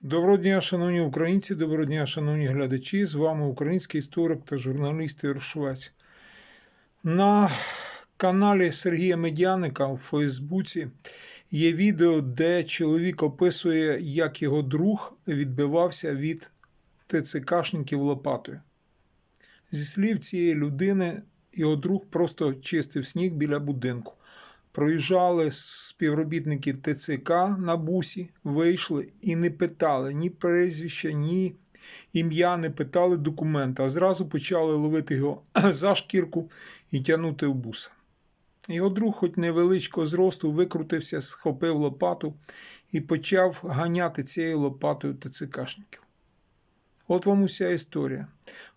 Доброго дня, шановні українці, доброго дня, шановні глядачі. З вами український історик та журналіст Ігор Швець. На каналі Сергія Медяника у Фейсбуці є відео, де чоловік описує, як його друг відбивався від ТЦКшників лопатою. Зі слів цієї людини, його друг просто чистив сніг біля будинку. Проїжджали співробітники ТЦК на бусі, вийшли і не питали ні прізвища, ні ім'я, не питали документи, а зразу почали ловити його за шкірку і тягнути в буса. Його друг, хоч невеличкого зросту, викрутився, схопив лопату і почав ганяти цією лопатою ТЦКшників. От вам уся історія.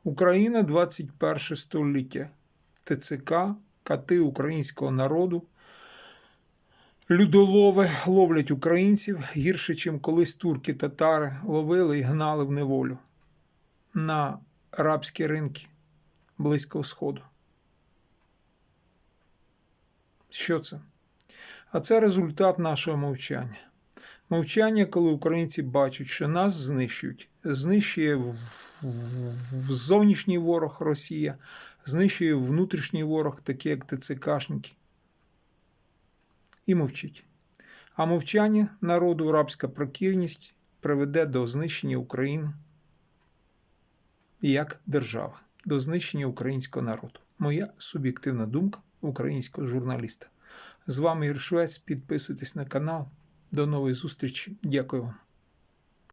Україна 21 століття. ТЦК, кати українського народу. Людолови ловлять українців гірше, чим колись турки татари ловили і гнали в неволю на арабські ринки Близького Сходу. Що це? А це результат нашого мовчання. Мовчання, коли українці бачать, що нас знищують, знищує зовнішній ворог Росія, знищує внутрішній ворог, такі як ТЦКшники і мовчить. А мовчання народу, рабська прокірність приведе до знищення України як держави, до знищення українського народу. Моя суб'єктивна думка українського журналіста. З вами Іршвець. Підписуйтесь на канал. До нової зустрічі. Дякую вам.